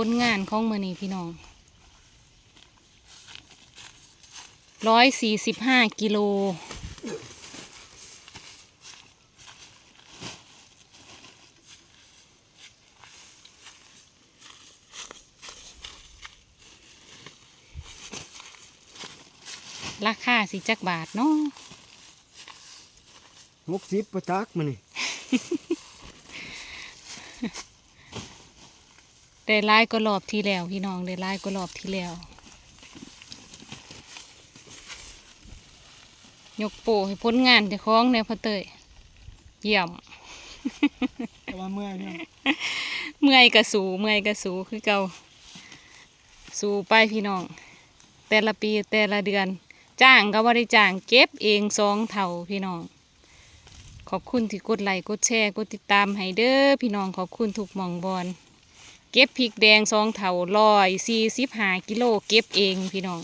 ผลงานของมือนี้พี่น้องร้อยสี่สิบห้ากิโลราคาสิจักบาทเนาะหกสิบประจักมันนี่ ได้ร้ายก็รอบที่แล้วพี่น้องได้ร้ายก็รอบที่แล้ว ยกโปให้พ้นงานเจะคล้าของในพอเตยเยี่ยมแต่ว่าเมื่อยเนี่ยเมื่อยกระสูเมื่อยกระสูคือเก่าสูไปพี่น้อง แต่ละปีแต่ละเดือน จ้างก็ว่าได้จ้างเก็บเองสองเท่าพี่น้องขอบคุณที่กดไลค์กดแชร์กดติดตามให้เด้อพี่น้องขอบคุณทุกหมองบอล เก็บพริกแดงสองเถาร้อยสี่สิบห้ากิโลเก็บเองพี่น้อง